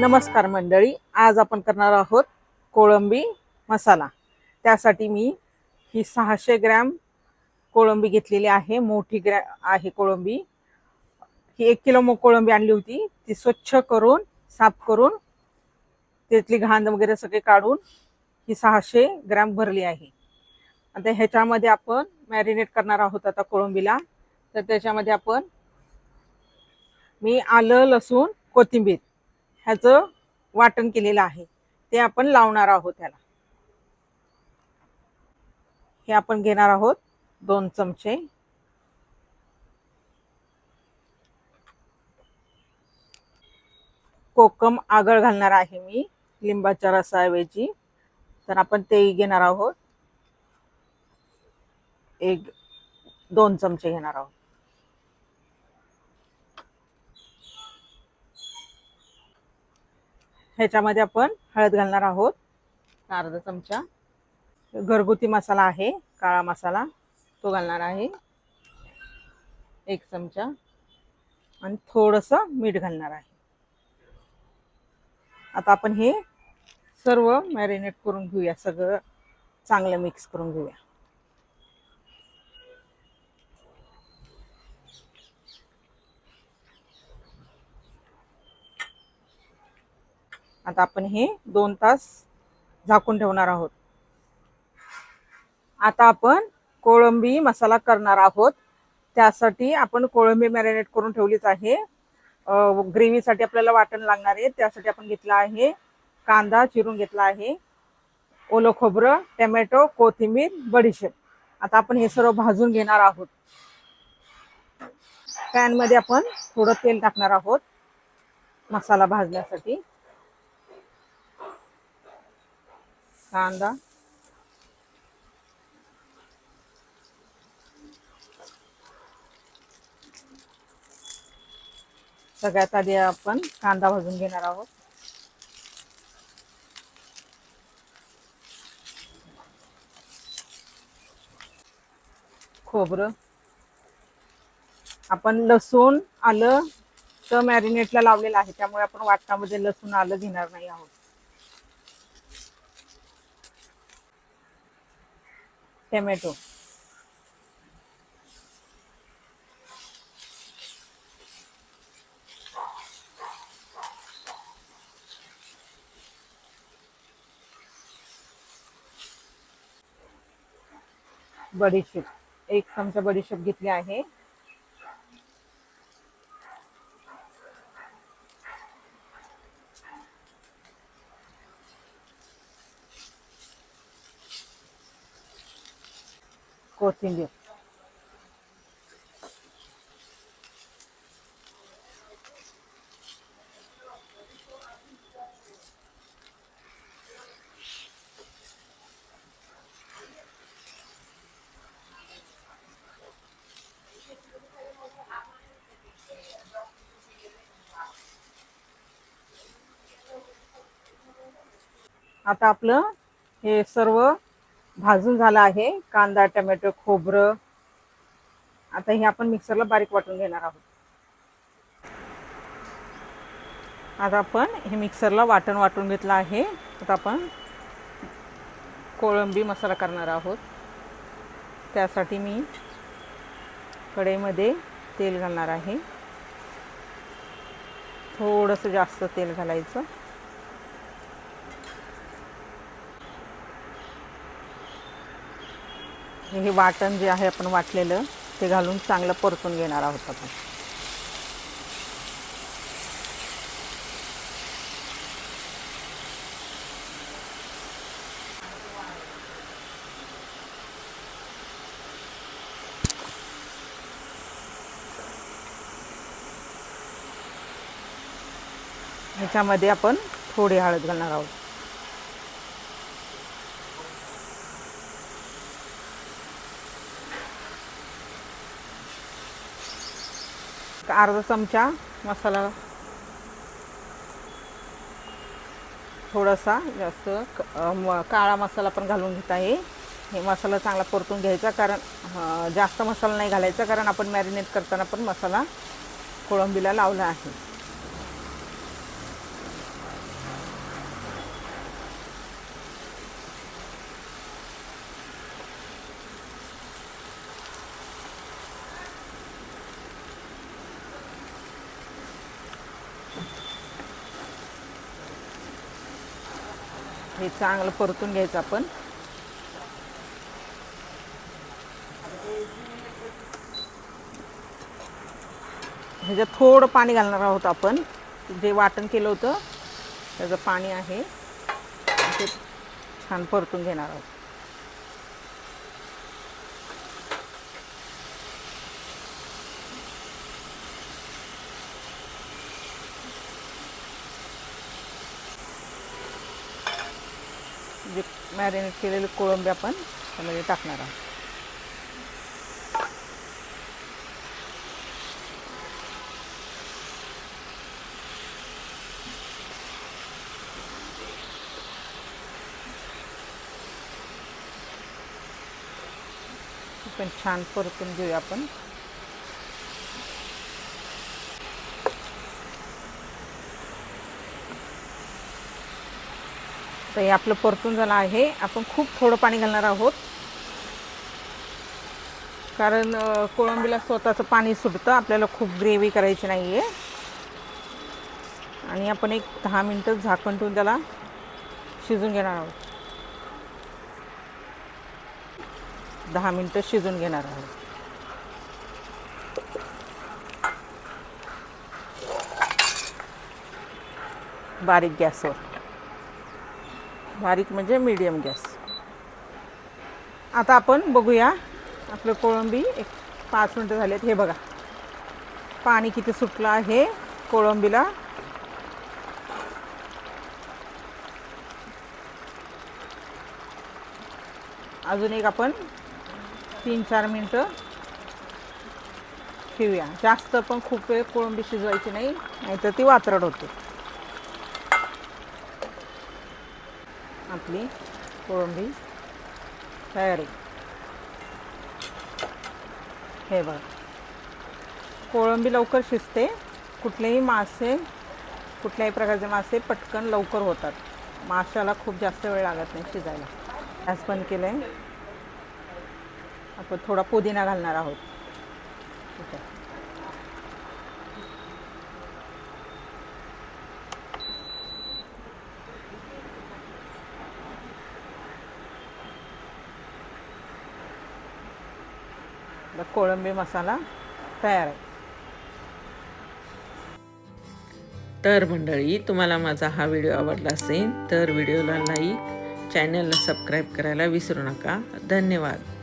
नमस्कार मंडळी आज आपण करणार आहोत कोळंबी मसाला. त्यासाठी मी ही सहाशे ग्रॅम कोळंबी घेतलेली आहे मोठी ग्रॅ आहे कोळंबी. ही एक किलो मो कोळंबी आणली होती. ती स्वच्छ करून साफ करून त्यातली घाण वगैरे सगळे काढून ही सहाशे ग्रॅम भरली आहे. आता ह्याच्यामध्ये आपण मॅरिनेट करणार आहोत आता कोळंबीला. तर त्याच्यामध्ये आपण मी आलं लसूण कोथिंबीर ह्याचं वाटण केलेलं आहे. ते आपण लावणार आहोत त्याला हे आपण घेणार आहोत दोन चमचे. कोकम आगळ घालणार आहे मी लिंबाच्या रसाऐवजी. तर आपण तेही घेणार आहोत. एक दोन चमचे घेणार आहोत. ह्याच्यामध्ये आपण हळद घालणार आहोत. अर्धा चमचा? घरगुती मसाला आहे काळा मसाला. तो घालणार आहे. एक चमचा. आणि थोडंसं मीठ घालणार आहे. आता आपण हे सर्व मॅरिनेट करून घेऊया सगळं चांगलं मिक्स करून घेऊया. आता आपण हे दोन तास झाकून ठेवणार आहोत. आता आपण कोळंबी मसाला करणार आहोत. त्यासाठी आपण कोळंबी मॅरिनेट करून ठेवलीच आहे. ग्रेव्हीसाठी आपल्याला वाटण लागणार आहे. त्यासाठी आपण घेतला आहे कांदा चिरून घेतला आहे. ओलं खोबरं टमॅटो कोथिंबीर बडीशेप. आता आपण हे सर्व भाजून घेणार आहोत. पॅनमध्ये आपण थोडं तेल टाकणार आहोत मसाला भाजण्यासाठी. कांदा. सगळ्यात आधी आपण कांदा भाजून घेणार आहोत. खोबरं. आपण लसूण आलं तर मॅरिनेटला लावलेलं आहे त्यामुळे आपण वाटणामध्ये लसूण आलं घेणार नाही आहोत. टमॅटो। बडीशेप एक चमचा बडीशेप घेतली आहे. कोथिंबीर आता आपलं हे सर्व भाजून झालं आहे. कांदा टमॅटो खोबरं. आता हे आपण मिक्सरला बारीक वाटून घेणार आहोत. आता आपण हे मिक्सरला वाटण वाटून घेतलं आहे. आता आपण कोळंबी मसाला करणार आहोत. त्यासाठी मी कढईमध्ये तेल घालणार आहे. थोडंसं जास्त तेल घालायचं. हे वाटण जे आहे आपण वाटलेलं ते घालून चांगलं परतून घेणार आहोत आपण. ह्याच्यामध्ये आपण थोडी हळद घालणार आहोत. अर्धा चमचा मसाला थोडासा जास्त क- काळा मसाला पण घालून घेत आहे. हे मसाला चांगला परतून घ्यायचा कारण जास्त मसाला नाही घालायचा कारण आपण मॅरिनेट करताना पण मसाला कोळंबीला लावला आहे. हे चांगलं परतून घ्यायचं आपण. ह्याच्यात थोडं पाणी घालणार आहोत आपण. जे वाटण केलं होतं त्याचं पाणी आहे. ते छान परतून घेणार आहोत. जे मॅरिनेट केलेले कोळंबी आपण त्यामध्ये टाकणार आहोत. पण छान परतून घेऊया आपण. तर हे आपलं परतून झालं आहे. आपण खूप थोडं पाणी घालणार आहोत. कारण कोळंबीला स्वतःचं पाणी सुटतं. आपल्याला खूप ग्रेव्ही करायची नाही आहे आणि आपण एक दहा मिनटं झाकण ठेवून त्याला शिजून घेणार आहोत. दहा मिनटं शिजून घेणार आहोत. बारीक गॅसवर. बारीक म्हणजे मीडियम गॅस. आता आपण बघूया आपलं कोळंबी एक पाच मिनटं झालेत. हे बघा. पाणी किती सुटलं आहे कोळंबीला. अजून एक आपण तीन चार मिनटं ठेवूया. जास्त पण खूप वेळ कोळंबी शिजवायची नाही नाहीतर ती वात्रट होते. आपली कोळंबी तयार आहे हे बघा कोळंबी लवकर शिजते कुठलेही मासे कुठल्याही प्रकारचे मासे पटकन लवकर होतात माशाला खूप जास्त वेळ लागत नाही शिजायला. गॅस बंद केलं आहे आपण थोडा पुदिना घालणार आहोत. ठीक आहे. कोळंबी मसाला तयार आहे. तर मंडळी तुम्हाला माझा हा व्हिडिओ आवडला असेल तर व्हिडिओला लाईक चॅनलला सबस्क्राईब करायला विसरू नका. धन्यवाद.